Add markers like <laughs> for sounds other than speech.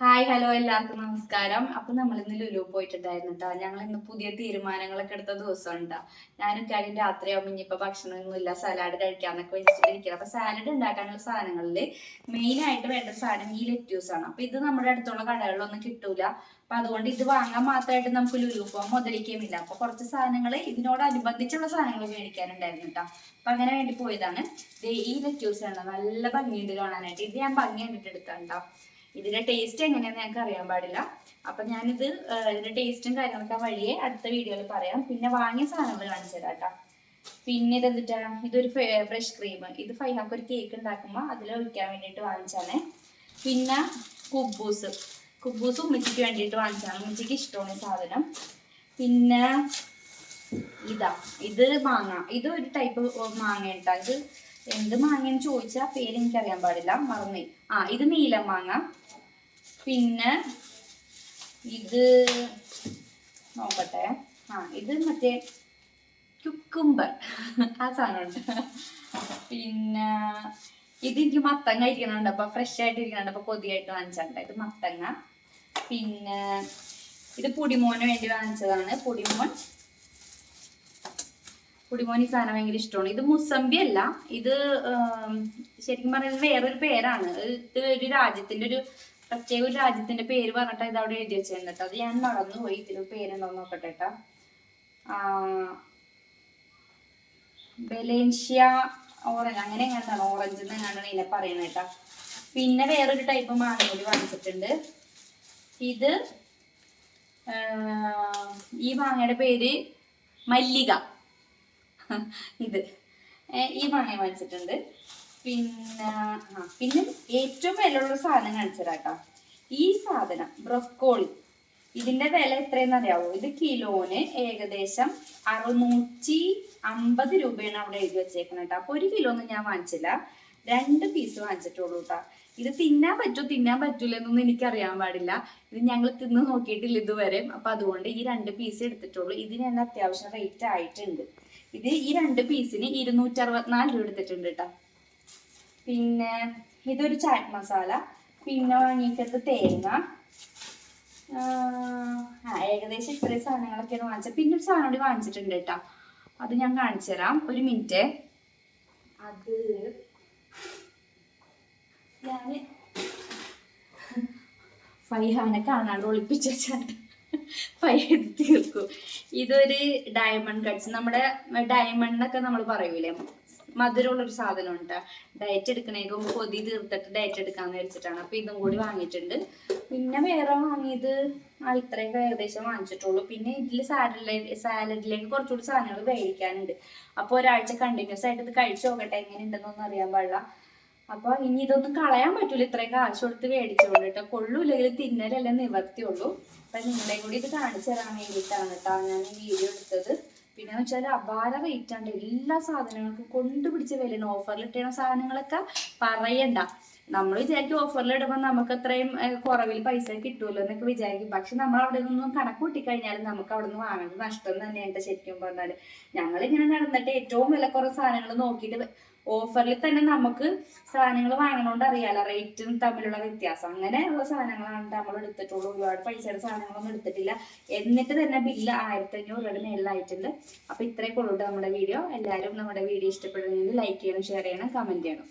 Hi hello എല്ലാവർക്കും നമസ്കാരം. അപ്പൊ നമ്മൾ ഇന്ന് ലുലു പോയിട്ടുണ്ടായിരുന്നു കേട്ടോ ഞങ്ങൾ ഇന്ന് പുതിയ തീരുമാനങ്ങളൊക്കെ എടുത്ത ദിവസം ഉണ്ടാ ഞാനും കാര്യം രാത്രിയാവുമ്പോൾ ഇനിയിപ്പോ ഭക്ഷണമൊന്നുമില്ല സലാഡ് കഴിക്കാന്നൊക്കെ വെച്ചിട്ടിരിക്കണം അപ്പൊ സാലഡ് ഉണ്ടാക്കാനുള്ള സാധനങ്ങളിൽ മെയിൻ ആയിട്ട് വേണ്ട സാധനം ഈ ലെറ്റ്യൂസ് ആണ്. അപ്പൊ ഇത് നമ്മുടെ അടുത്തുള്ള കടകളിലൊന്നും കിട്ടൂല. അപ്പൊ അതുകൊണ്ട് ഇത് വാങ്ങാൻ മാത്രമായിട്ട് നമുക്ക് ലുലു പോകാൻ മുതലിക്കുകയുമില്ല അപ്പൊ കുറച്ച് സാധനങ്ങൾ ഇതിനോടനുബന്ധിച്ചുള്ള സാധനങ്ങൾ മേടിക്കാനുണ്ടായിരുന്നു കേട്ടോ അപ്പൊ അങ്ങനെ വേണ്ടി പോയതാണ്. ഈ ലെറ്റ്യൂസ് ആണ് നല്ല ഭംഗിയുണ്ട് കാണാനായിട്ട്. ഇത് ഞാൻ ഭംഗി കണ്ടിട്ട് എടുക്കണ്ടോ ഇതിന്റെ ടേസ്റ്റ് എങ്ങനെയാണെന്ന് ഞങ്ങൾക്ക് അറിയാൻ പാടില്ല. അപ്പൊ ഞാനിത് ഇതിന്റെ ടേസ്റ്റും കാര്യങ്ങളൊക്കെ വഴിയെ അടുത്ത വീഡിയോയിൽ പറയാം. പിന്നെ വാങ്ങിയ സാധനങ്ങൾ കാണിച്ചു തരാം കേട്ടോ. പിന്നെ ഇത് എന്തിട്ടാ? ഇതൊരു ഫ്രഷ് ക്രീം ഇത് ഫൈഹാക്ക് ഒരു കേക്ക് ഉണ്ടാക്കുമ്പോൾ അതിൽ ഒഴിക്കാൻ വേണ്ടിയിട്ട് വാങ്ങിച്ചാണ്. പിന്നെ കുബൂസ്. കുബൂസ് ഉമ്മച്ചിക്ക് വേണ്ടിയിട്ട് വാങ്ങിച്ചാണ്. ഉമ്മച്ചിക്ക് ഇഷ്ടമാണ് സാധനം. പിന്നെ ഇതാ ഇത് മാങ്ങ. ഇത് ഒരു ടൈപ്പ് മാങ്ങ കേട്ടോ ഇത് എന്ത് മാങ്ങയെന്ന് ചോദിച്ചാ പേര് എനിക്കറിയാൻ പാടില്ല മറന്നേ ആ ഇത് നീല മാങ്ങ. പിന്നെ ഇത് നോക്കട്ടെ. ആ ഇത് മറ്റേ കുക്കുംബർ. ആ സാധനമുണ്ട്. പിന്നെ ഇത് എനിക്ക് മത്തങ്ങ ഇരിക്കണുണ്ട് അപ്പൊ ഫ്രഷ് ആയിട്ട് ഇരിക്കണുണ്ട്. അപ്പൊ കൊതിയായിട്ട് വാങ്ങിച്ചിട്ടുണ്ട് ഇത് മത്തങ്ങ. പിന്നെ ഇത് പൊടിമോന് വേണ്ടി വാങ്ങിച്ചതാണ്. പുടിമോൻ പുടിമോൻ ഈ സാധനം ഭയങ്കര ഇഷ്ടമാണ്. ഇത് മുസമ്പി അല്ല. ഇത് ശരിക്കും പറയുന്നത് വേറൊരു പേരാണ്. ഇത് ഒരു രാജ്യത്തിന്റെ ഒരു പ്രത്യേക ഒരു രാജ്യത്തിന്റെ പേര് പറഞ്ഞിട്ട് ഇത് അവിടെ എഴുതി വെച്ചിരുന്നു കേട്ടോ അത് ഞാൻ മറന്നുപോയി. ഇതിന് പേരുണ്ടോ നോക്കട്ടെ കേട്ടോ ബെലേൻഷ്യ ഓറഞ്ച്. അങ്ങനെ എങ്ങനെയാണ് ഓറഞ്ച് എന്ന് എങ്ങനെയാണ് ഇതിനെ പറയുന്നത് കേട്ടോ പിന്നെ വേറൊരു ടൈപ്പ് മാങ്ങ കൂടി വാങ്ങിച്ചിട്ടുണ്ട്. ഇത് ഈ മാങ്ങയുടെ പേര് മല്ലിക. <laughs> ഇത്. ഈ മാങ്ങ വാങ്ങിച്ചിട്ടുണ്ട് പിന്നെ പിന്നെ ഏറ്റവും വിലയുള്ള സാധനം കാണിച്ചതാട്ടോ ഈ സാധനം ബ്രൊക്കോളി. ഇതിന്റെ വില എത്രയെന്ന് അറിയാവോ? ഇത് കിലോന് ഏകദേശം അറുന്നൂറ്റി അമ്പത് രൂപയാണ് അവിടെ എഴുതി വെച്ചേക്കുന്നത് കേട്ടോ അപ്പൊ ഒരു കിലോ ഒന്നും ഞാൻ വാങ്ങിച്ചില്ല. രണ്ട് പീസ് വാങ്ങിച്ചിട്ടുള്ളൂ കേട്ടോ ഇത് തിന്നാൻ പറ്റുമോ തിന്നാൻ പറ്റൂല എന്നൊന്നും എനിക്കറിയാൻ പാടില്ല. ഇത് ഞങ്ങൾ തിന്ന് നോക്കിയിട്ടില്ല ഇതുവരെ. അപ്പൊ അതുകൊണ്ട് ഈ രണ്ട് പീസ് എടുത്തിട്ടുള്ളൂ. ഇതിന് തന്നെ അത്യാവശ്യം റേറ്റ് ആയിട്ടുണ്ട്. ഇത് ഈ രണ്ട് പീസിന് ഇരുന്നൂറ്റി അറുപത്തിനാല് രൂപ എടുത്തിട്ടുണ്ട് കേട്ടോ പിന്നെ ഇതൊരു ചാറ്റ് മസാല പിന്നെ വാങ്ങിക്കത്ത് തേങ്ങ. ആ ഏകദേശം ഇത്രയും സാധനങ്ങളൊക്കെയാണ് വാങ്ങിച്ചത്. പിന്നെ ഒരു സാധനം കൂടി വാങ്ങിച്ചിട്ടുണ്ട് കേട്ടോ അത് ഞാൻ കാണിച്ചു തരാം. ഒരു മിനിറ്റ്. അത് ഞാൻ ഫൈഹാനെ കാണാണ്ട് ഒളിപ്പിച്ച വെച്ചാണ്ട്. ഇത് തീർക്കും ഇതൊരു ഡയമണ്ട് കട്ട്സ് നമ്മുടെ ഡയമണ്ട് നമ്മൾ പറയൂലേ? മധുരമുള്ള ഒരു സാധനമുണ്ട്. ഡയറ്റ് എടുക്കണേക്ക് കൊതി തീർത്തിട്ട് ഡയറ്റ് എടുക്കാന്ന് വെച്ചിട്ടാണ് അപ്പൊ ഇതും കൂടി വാങ്ങിയിട്ടുണ്ട്. പിന്നെ വേറെ വാങ്ങിയത് ആ ഇത്രയൊക്കെ ഏകദേശം വാങ്ങിച്ചിട്ടുള്ളൂ. പിന്നെ ഇതിൽ സാലഡിലേക്ക് സാലഡിലേക്ക് കുറച്ചുകൂടി സാധനങ്ങൾ മേടിക്കാനുണ്ട് അപ്പൊ ഒരാഴ്ച കണ്ടിന്യൂസ് ആയിട്ട് ഇത് കഴിച്ചു നോക്കട്ടെ. എങ്ങനെയുണ്ടെന്നൊന്നും അറിയാൻ പാടില്ല. അപ്പൊ ഇനി ഇതൊന്നും കളയാൻ പറ്റൂല. ഇത്രയും കാശ് കൊടുത്ത് മേടിച്ചോളൂ കേട്ടോ. കൊള്ളൂല്ലെങ്കിൽ തിന്നലല്ലേ നിവർത്തിയുള്ളൂ. അപ്പൊ നിങ്ങളെ കൂടി ഇത് കാണിച്ചു തരാൻ വേണ്ടിയിട്ടാണ് കേട്ടോ ഞാൻ ഈ വീഡിയോ എടുത്തത്. പിന്നെ വെച്ചാൽ അപാര റേറ്റ് ആണ്. എല്ലാ സാധനങ്ങൾക്കും കൊണ്ടുപിടിച്ച വിലയാണ്. ഓഫറിൽ ഇട്ടുന്ന സാധനങ്ങളൊക്കെ പറയണ്ട. നമ്മൾ വിചാരിക്കും ഓഫറിൽ ഇടുമ്പോൾ നമുക്ക് അത്രയും കുറവിൽ പൈസ കിട്ടുമല്ലോ എന്നൊക്കെ വിചാരിക്കും. പക്ഷെ നമ്മൾ അവിടെ നിന്നും കണക്ക് കൂട്ടിക്കഴിഞ്ഞാൽ നമുക്ക് അവിടെ നിന്ന് വാങ്ങുന്നത് നഷ്ടം തന്നെയാണ് ശരിക്കും പറഞ്ഞാൽ ഞങ്ങൾ ഇങ്ങനെ നടന്നിട്ട് ഏറ്റവും വില കുറവ് സാധനങ്ങൾ നോക്കിയിട്ട് ഓഫറിൽ തന്നെ നമുക്ക് സാധനങ്ങൾ വാങ്ങണോണ്ട് അറിയാലോ റേറ്റും തമ്മിലുള്ള വ്യത്യാസം. അങ്ങനെ അങ്ങനെയുള്ള സാധനങ്ങളാണ് നമ്മൾ എടുത്തിട്ടുള്ളൂ. ഒരുപാട് പൈസയുടെ സാധനങ്ങളൊന്നും എടുത്തിട്ടില്ല. എന്നിട്ട് തന്നെ ബില്ല് ആയിരത്തി അഞ്ഞൂറ് രൂപയുടെ മേളിലായിട്ടുണ്ട്. അപ്പൊ ഇത്രയൊക്കെ ഉള്ളൂ നമ്മുടെ വീഡിയോ. എല്ലാവരും നമ്മുടെ വീഡിയോ ഇഷ്ടപ്പെടുന്നെങ്കിൽ ലൈക്ക് ചെയ്യണം ഷെയർ ചെയ്യണം കമന്റ് ചെയ്യണം.